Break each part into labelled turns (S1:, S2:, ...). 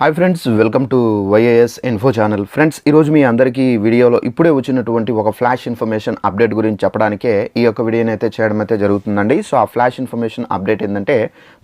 S1: Hi friends welcome to YAS info channel friends ఈరోజు మీ అందరికీ వీడియోలో ఇప్పుడే వచ్చినటువంటి ఒక ఫ్లాష్ ఇన్ఫర్మేషన్ అప్డేట్ గురించి చెప్పడానికే ఈ యొక్క వీడియోని అయితే చేయడం అయితే జరుగుతుందండి. సో ఆ ఫ్లాష్ ఇన్ఫర్మేషన్ అప్డేట్ ఏంటంటే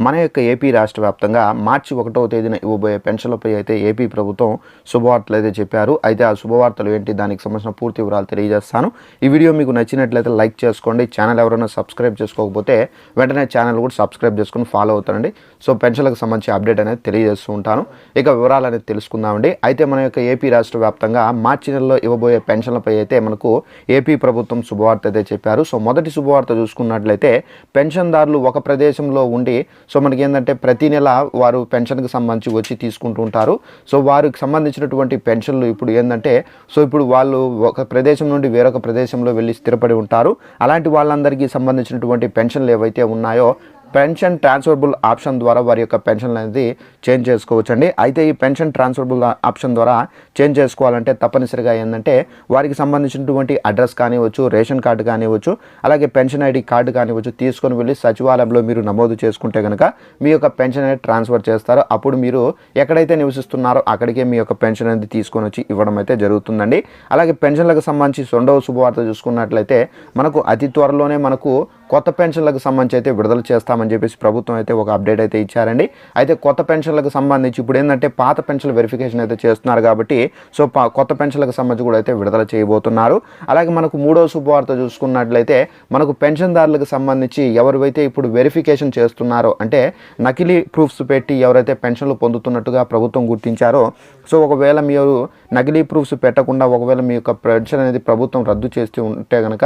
S1: మన యొక్క ఏపీ రాష్ట్ర వ్యాప్తంగా మార్చి ఒకటవ తేదీన ఇవ్వబోయే పెన్షన్లపై అయితే ఏపీ ప్రభుత్వం శుభవార్తలు అయితే చెప్పారు. అయితే ఆ శుభవార్తలు ఏంటి దానికి సంబంధించిన పూర్తి వివరాలు తెలియజేస్తాను. ఈ వీడియో మీకు నచ్చినట్లయితే లైక్ చేసుకోండి. ఛానల్ ఎవరైనా సబ్స్క్రైబ్ చేసుకోకపోతే వెంటనే ఛానల్ కూడా సబ్స్క్రైబ్ చేసుకుని ఫాలో అవుతానండి సో పెన్షన్లకు సంబంధించి అప్డేట్ అనేది తెలియజేస్తూ ఉంటాను. ఇక వివరాలు అనేది తెలుసుకుందామండి. అయితే మన యొక్క ఏపీ రాష్ట్ర వ్యాప్తంగా మార్చి నెలలో ఇవ్వబోయే పెన్షన్లపై అయితే మనకు ఏపీ ప్రభుత్వం శుభవార్త అయితే చెప్పారు. సో మొదటి శుభవార్త చూసుకున్నట్లయితే పెన్షన్దారులు ఒక ప్రదేశంలో ఉండి సో మనకి ఏంటంటే ప్రతి నెల వారు పెన్షన్కి సంబంధించి వచ్చి తీసుకుంటూ ఉంటారు. సో వారికి సంబంధించినటువంటి పెన్షన్లు ఇప్పుడు ఏంటంటే సో ఇప్పుడు వాళ్ళు ఒక ప్రదేశం నుండి వేరొక ప్రదేశంలో వెళ్ళి స్థిరపడి ఉంటారు. అలాంటి వాళ్ళందరికీ సంబంధించినటువంటి పెన్షన్లు ఏవైతే ఉన్నాయో పెన్షన్ ట్రాన్స్ఫరబుల్ ఆప్షన్ ద్వారా వారి యొక్క పెన్షన్ అనేది చేంజ్ చేసుకోవచ్చండి. అయితే ఈ పెన్షన్ ట్రాన్స్ఫరబుల్ ఆప్షన్ ద్వారా చేంజ్ చేసుకోవాలంటే తప్పనిసరిగా ఏంటంటే వారికి సంబంధించినటువంటి అడ్రస్ కానివ్వచ్చు రేషన్ కార్డు కానివ్వచ్చు అలాగే పెన్షన్ ఐడి కార్డు కానివ్వచ్చు తీసుకొని వెళ్ళి సచివాలయంలో మీరు నమోదు చేసుకుంటే కనుక మీ యొక్క పెన్షన్ అనేది ట్రాన్స్ఫర్ చేస్తారు. అప్పుడు మీరు ఎక్కడైతే నివసిస్తున్నారో అక్కడికే మీ యొక్క పెన్షన్ అనేది తీసుకొని వచ్చి ఇవ్వడం అయితే జరుగుతుందండి. అలాగే పెన్షన్లకు సంబంధించి రెండవ శుభవార్త చూసుకున్నట్లయితే మనకు అతి త్వరలోనే మనకు కొత్త పెన్షన్లకు సంబంధించి అయితే విడుదల చేస్తామని చెప్పేసి ప్రభుత్వం అయితే ఒక అప్డేట్ అయితే ఇచ్చారండి. అయితే కొత్త పెన్షన్లకు సంబంధించి ఇప్పుడు ఏంటంటే పాత పెన్షన్ల వెరిఫికేషన్ అయితే చేస్తున్నారు కాబట్టి సో పా- కొత్త పెన్షన్లకు సంబంధించి కూడా అయితే విడుదల చేయబోతున్నారు. అలాగే మనకు మూడో శుభవార్త చూసుకున్నట్లయితే మనకు పెన్షన్దారులకు సంబంధించి ఎవరైతే ఇప్పుడు వెరిఫికేషన్ చేస్తున్నారో అంటే నకిలీ ప్రూఫ్స్ పెట్టి ఎవరైతే పెన్షన్లు పొందుతున్నట్టుగా ప్రభుత్వం గుర్తించారో సో ఒకవేళ మీరు నకిలీ ప్రూఫ్స్ పెట్టకుండా ఒకవేళ మీ యొక్క పెన్షన్ అనేది ప్రభుత్వం రద్దు చేస్తూ ఉంటే కనుక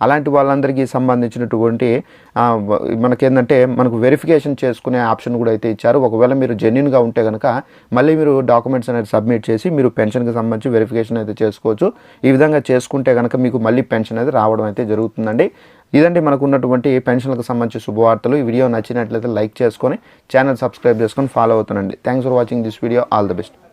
S1: అలాంటి వాళ్ళందరికీ సంబంధించినటువంటి ఆ, మనకేంటంటే మనకు వెరిఫికేషన్ చేసుకునే ఆప్షన్ కూడా అయితే ఇచ్చారు. ఒకవేళ మీరు జెన్యున్గా ఉంటే కనుక మళ్ళీ మీరు డాక్యుమెంట్స్ అనేది సబ్మిట్ చేసి మీరు పెన్షన్కి సంబంధించి వెరిఫికేషన్ అయితే చేసుకోవచ్చు. ఈ విధంగా చేసుకుంటే కనుక మీకు మళ్ళీ పెన్షన్ అనేది రావడం అయితే జరుగుతుందండి. ఇదండి మనకు ఉన్నటువంటి పెన్షన్లకు సంబంధించి శుభవార్తలు. ఈ వీడియో నచ్చినట్లయితే లైక్ చేసుకొని ఛానల్ సబ్స్క్రైబ్ చేసుకొని ఫాలో అవుతుందండి thanks for watching this video all the best